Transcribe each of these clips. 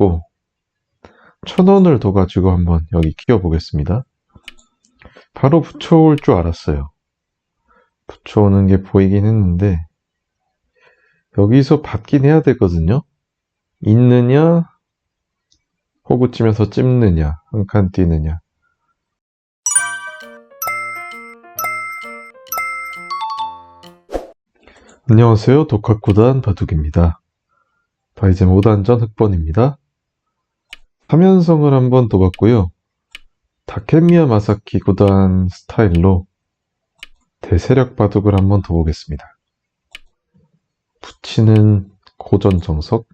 없고 천 원을 더 가지고 한번 여기 끼워 보겠습니다. 바로 붙여올 줄 알았어요. 붙여오는 게 보이긴 했는데 여기서 받긴 해야 되거든요. 있느냐 호구 치면서 찝느냐 한 칸 뛰느냐 안녕하세요 독학구단 바둑입니다 바이젠 5단전 흑번입니다 3연성을 한 번 더 봤고요 다케미야 마사키 구단 스타일로 대세력 바둑을 한 번 더 보겠습니다 붙이는 고전 정석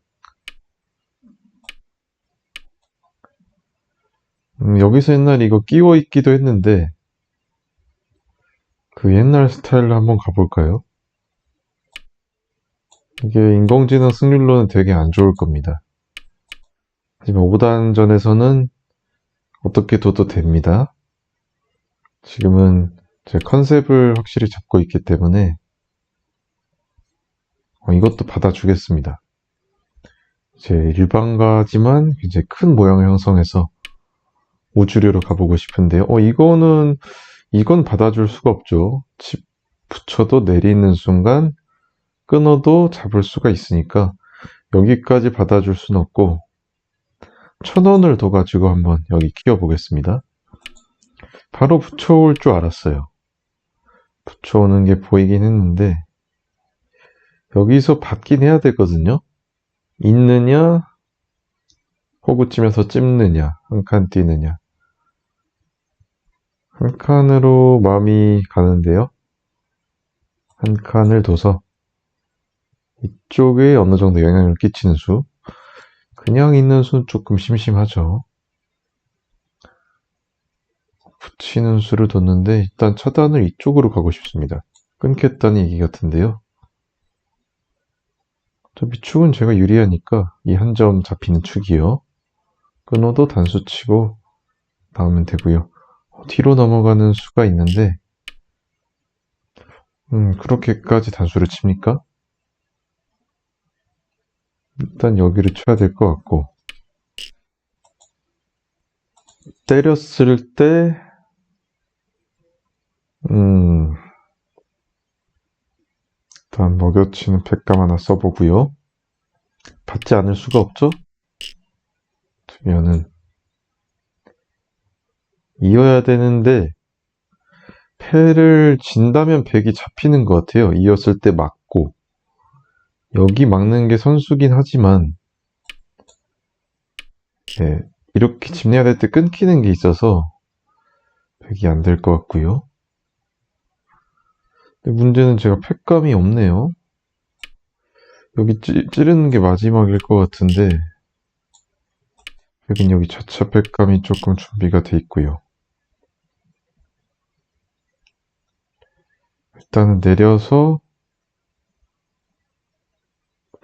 음, 여기서 옛날 이거 끼워 있기도 했는데 그 옛날 스타일로 한번 가볼까요? 이게 인공지능 승률로는 되게 안 좋을 겁니다. 하지만 5단전에서는 어떻게 둬도 됩니다. 지금은 제 컨셉을 확실히 잡고 있기 때문에 어, 이것도 받아주겠습니다. 이제 일반가지만 이제 큰 모양을 형성해서 우주류로 가보고 싶은데요. 어, 이거는, 이건 받아줄 수가 없죠. 칩 붙여도 내리는 순간 끊어도 잡을 수가 있으니까 여기까지 받아줄 수는 없고 천 원을 더 가지고 한번 여기 끼워 보겠습니다. 바로 붙여올 줄 알았어요. 붙여오는 게 보이긴 했는데 여기서 받긴 해야 되거든요. 있느냐 호구 치면서 찝느냐 한 칸 뛰느냐 한 칸으로 마음이 가는데요. 한 칸을 둬서 이쪽에 어느 정도 영향을 끼치는 수. 그냥 있는 수는 조금 심심하죠. 붙이는 수를 뒀는데 일단 차단을 이쪽으로 가고 싶습니다. 끊겠다는 얘기 같은데요. 어차피 축은 제가 유리하니까 이 한 점 잡히는 축이요. 끊어도 단수 치고 나오면 되고요. 뒤로 넘어가는 수가 있는데 음, 그렇게까지 단수를 칩니까? 일단 여기를 쳐야 될 것 같고 때렸을 때 음, 일단 먹여치는 팩감 하나 써보고요. 받지 않을 수가 없죠? 두면은 이어야 되는데 패를 진다면 백이 잡히는 것 같아요. 이었을 때 맞고 여기 막는 게 선수긴 하지만 예, 이렇게 집내야 될 때 끊기는 게 있어서 백이 안 될 것 같고요. 근데 문제는 제가 팩감이 없네요. 여기 찌, 찌르는 게 마지막일 것 같은데 여긴 여기 자차 팩감이 조금 준비가 돼 있고요. 일단은 내려서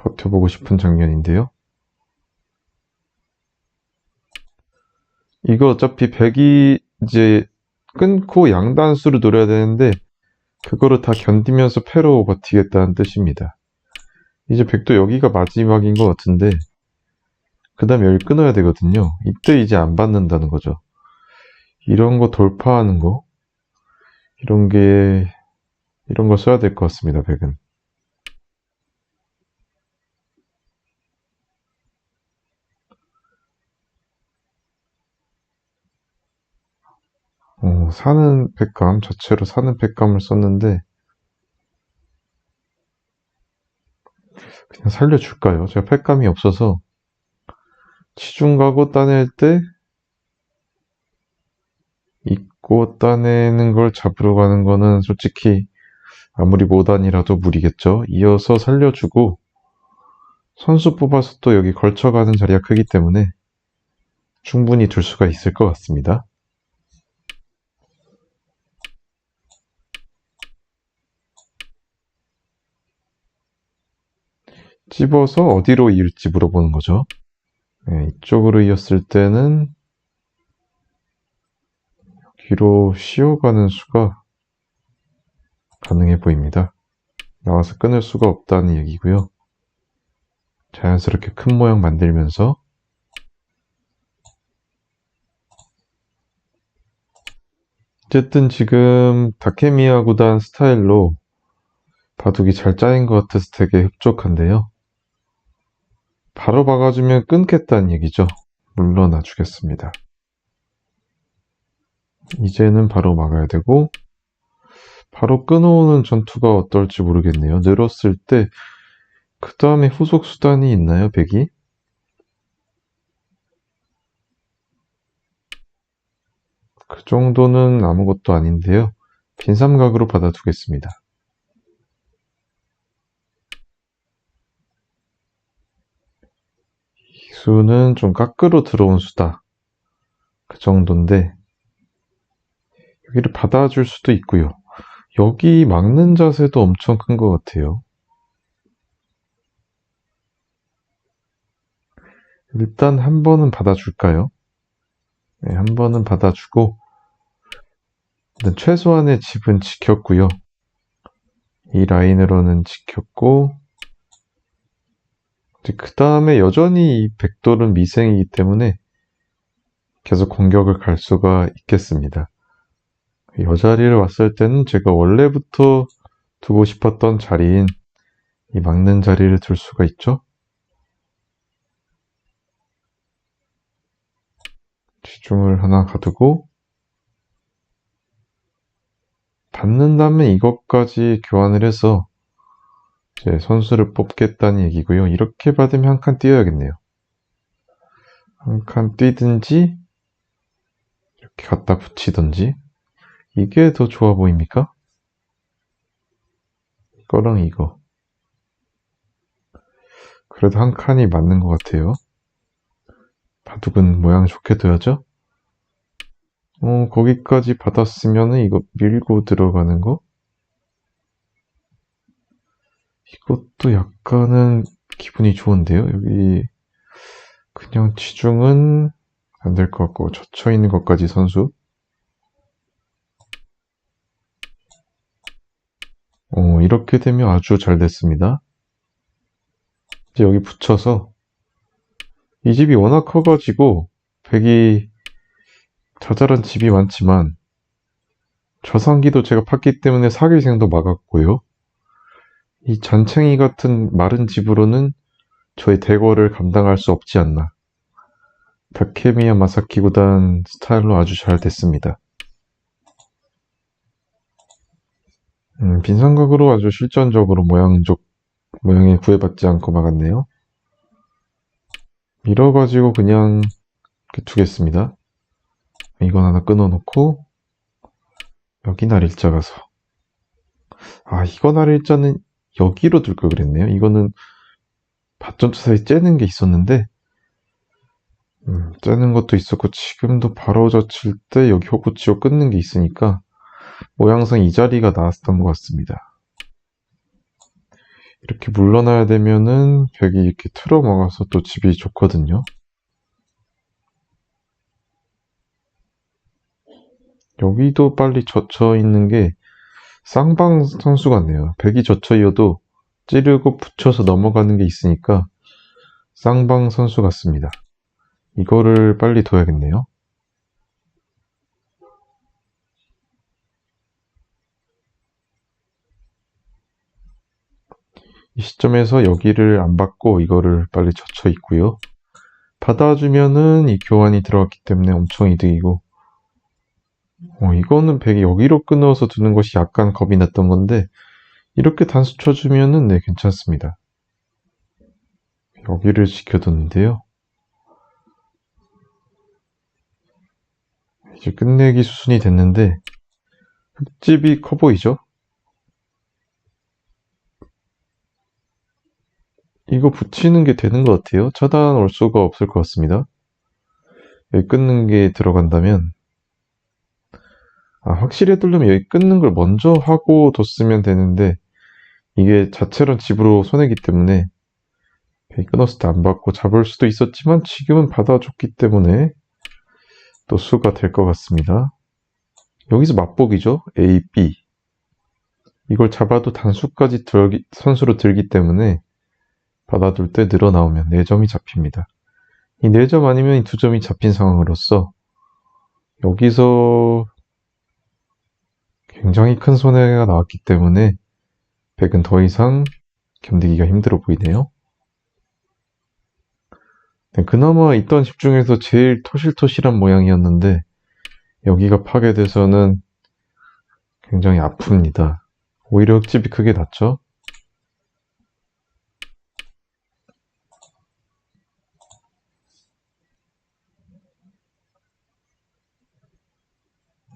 버텨보고 싶은 장면인데요. 이거 어차피 백이 이제 끊고 양단수를 노려야 되는데 그거를 다 견디면서 패로 버티겠다는 뜻입니다. 이제 백도 여기가 마지막인 것 같은데 그 다음에 여기 끊어야 되거든요. 이때 이제 안 받는다는 거죠. 이런 거 돌파하는 거 이런 게 이런 거 써야 될 것 같습니다. 백은 어, 사는 팩감 자체로 사는 팩감을 썼는데 그냥 살려줄까요? 제가 팩감이 없어서 치중 가고 따낼 때 입고 따내는 걸 잡으러 가는 거는 솔직히 아무리 모단이라도 무리겠죠. 이어서 살려주고 선수 뽑아서 또 여기 걸쳐가는 자리가 크기 때문에 충분히 둘 수가 있을 것 같습니다. 집어서 어디로 이을지 물어보는 거죠. 네, 이쪽으로 이었을 때는 여기로 씌어가는 수가 가능해 보입니다. 나와서 끊을 수가 없다는 얘기고요. 자연스럽게 큰 모양 만들면서 어쨌든 지금 다케미야 구단 스타일로 바둑이 잘 짜인 것 같아서 되게 흡족한데요. 바로 박아주면 끊겠다는 얘기죠. 물러나 주겠습니다. 이제는 바로 막아야 되고 바로 끊어오는 전투가 어떨지 모르겠네요. 늘었을 때 그 다음에 후속 수단이 있나요, 백이? 그 정도는 아무것도 아닌데요. 빈삼각으로 받아두겠습니다. 수는 좀 깎으로 들어온 수다. 그 정도인데 여기를 받아줄 수도 있고요. 여기 막는 자세도 엄청 큰 것 같아요. 일단 한 번은 받아줄까요? 네, 한 번은 받아주고 최소한의 집은 지켰고요. 이 라인으로는 지켰고 그 다음에 여전히 이 백돌은 미생이기 때문에 계속 공격을 갈 수가 있겠습니다. 이 자리를 왔을 때는 제가 원래부터 두고 싶었던 자리인 이 막는 자리를 둘 수가 있죠. 지중을 하나 가두고 받는 다음에 이것까지 교환을 해서 이 제 선수를 뽑겠다는 얘기고요. 이렇게 받으면 한 칸 뛰어야겠네요. 한 칸 뛰든지 이렇게 갖다 붙이든지 이게 더 좋아 보입니까? 이거랑 이거 그래도 한 칸이 맞는 것 같아요. 바둑은 모양 좋게 둬야죠. 어, 거기까지 받았으면은 이거 밀고 들어가는 거? 이것도 약간은 기분이 좋은데요. 여기 그냥 치중은 안 될 것 같고 젖혀 있는 것까지 선수. 어, 이렇게 되면 아주 잘 됐습니다. 이제 여기 붙여서 이 집이 워낙 커가지고 백이 자잘한 집이 많지만 저상기도 제가 팠기 때문에 사기생도 막았고요. 이 잔챙이 같은 마른 집으로는 저의 대거를 감당할 수 없지 않나. 다케미야 마사키 구단 스타일로 아주 잘 됐습니다. 음, 빈삼각으로 아주 실전적으로 모양적, 모양에 구애받지 않고 막았네요. 밀어가지고 그냥 이렇게 두겠습니다. 이건 하나 끊어놓고 여기 날 일자 가서 아 이거 날 일자는 여기로 둘 걸 그랬네요. 이거는 밭전투 사이 째는 게 있었는데 음, 째는 것도 있었고 지금도 바로 젖힐 때 여기 호구치고 끊는 게 있으니까 모양상 이 자리가 나왔던 것 같습니다. 이렇게 물러나야 되면은 벽이 이렇게 틀어 막아서 또 집이 좋거든요. 여기도 빨리 젖혀 있는 게 쌍방 선수 같네요. 백이 젖혀 이어도 찌르고 붙여서 넘어가는 게 있으니까 쌍방 선수 같습니다. 이거를 빨리 둬야겠네요. 이 시점에서 여기를 안 받고 이거를 빨리 젖혀 있고요. 받아주면은 이 교환이 들어갔기 때문에 엄청 이득이고 어, 이거는 백이 여기로 끊어서 두는 것이 약간 겁이 났던 건데 이렇게 단수 쳐주면은 네 괜찮습니다. 여기를 지켜뒀는데요. 이제 끝내기 수순이 됐는데 흙집이 커 보이죠? 이거 붙이는 게 되는 것 같아요. 차단 올 수가 없을 것 같습니다. 끊는 게 들어간다면 아, 확실히 뚫려면 여기 끊는 걸 먼저 하고 뒀으면 되는데 이게 자체로 집으로 손해기 때문에 끊었을 때 안 받고 잡을 수도 있었지만 지금은 받아줬기 때문에 또 수가 될 것 같습니다. 여기서 맛보기죠. A, B 이걸 잡아도 단수까지 들기, 선수로 들기 때문에 받아둘 때 늘어나오면 4점이 잡힙니다. 이 4점 아니면 이 2점이 잡힌 상황으로서 여기서 굉장히 큰 손해가 나왔기 때문에 100은 더 이상 견디기가 힘들어 보이네요. 네, 그나마 있던 집 중에서 제일 토실토실한 모양이었는데 여기가 파괴돼서는 굉장히 아픕니다. 오히려 흙집이 크게 났죠.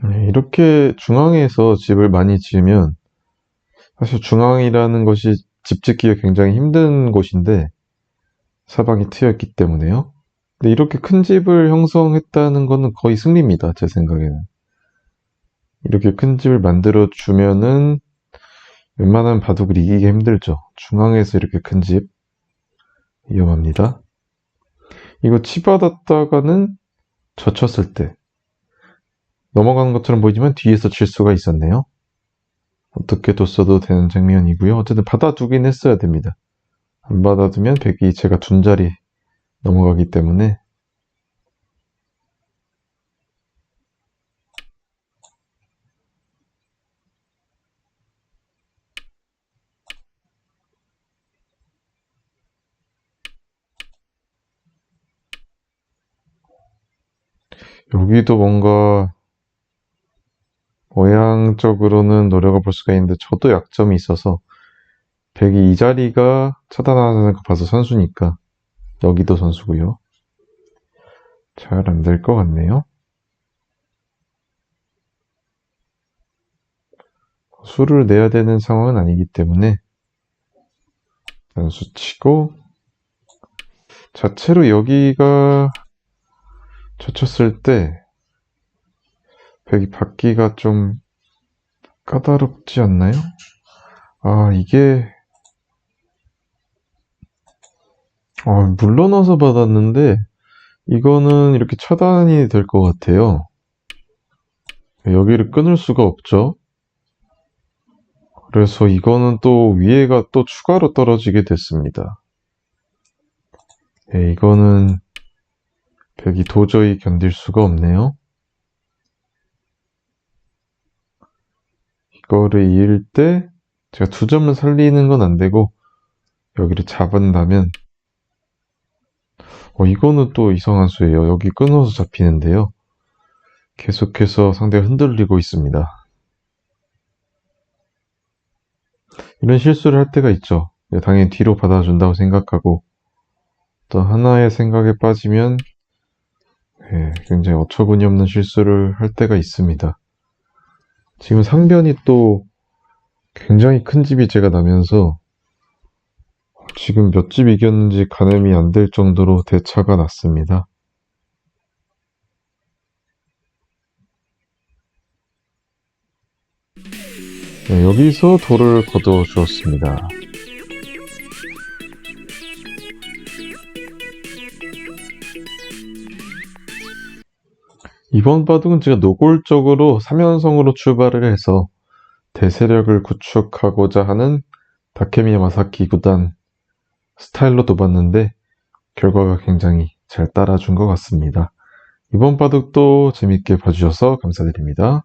네, 이렇게 중앙에서 집을 많이 지으면 사실 중앙이라는 것이 집 짓기가 굉장히 힘든 곳인데 사방이 트여 있기 때문에요. 근데 이렇게 큰 집을 형성했다는 거는 거의 승리입니다. 제 생각에는. 이렇게 큰 집을 만들어 주면은 웬만한 바둑을 이기기 힘들죠. 중앙에서 이렇게 큰 집 위험합니다. 이거 치받았다가는 젖혔을 때 넘어가는 것처럼 보이지만 뒤에서 칠 수가 있었네요. 어떻게 뒀어도 되는 장면이고요. 어쨌든 받아두긴 했어야 됩니다. 안 받아두면 백이 제가 둔 자리 넘어가기 때문에 여기도 뭔가 모양적으로는 노력을 볼 수가 있는데 저도 약점이 있어서 백이 이 자리가 차단하는 거 봐서 선수니까 여기도 선수고요. 잘 안 될 것 같네요. 수를 내야 되는 상황은 아니기 때문에 단수 치고 자체로 여기가 젖혔을 때 백이 받기가 좀 까다롭지 않나요? 아, 이게 아, 물러나서 받았는데 이거는 이렇게 차단이 될 것 같아요. 여기를 끊을 수가 없죠. 그래서 이거는 또 위에가 또 추가로 떨어지게 됐습니다. 예, 이거는 벽이 도저히 견딜 수가 없네요. 거를 이을 때 제가 두 점을 살리는 건 안 되고 여기를 잡은다면 어, 이거는 또 이상한 수예요. 여기 끊어서 잡히는데요. 계속해서 상대가 흔들리고 있습니다. 이런 실수를 할 때가 있죠. 당연히 뒤로 받아준다고 생각하고 또 하나의 생각에 빠지면 네, 굉장히 어처구니 없는 실수를 할 때가 있습니다. 지금 상변이 또 굉장히 큰 집이 제가 나면서 지금 몇 집 이겼는지 가늠이 안 될 정도로 대차가 났습니다. 네, 여기서 돌을 거둬 주었습니다. 이번 바둑은 제가 노골적으로 3연성으로 출발을 해서 대세력을 구축하고자 하는 다케미 마사키 구단 스타일로 둬봤는데 결과가 굉장히 잘 따라준 것 같습니다. 이번 바둑도 재밌게 봐주셔서 감사드립니다.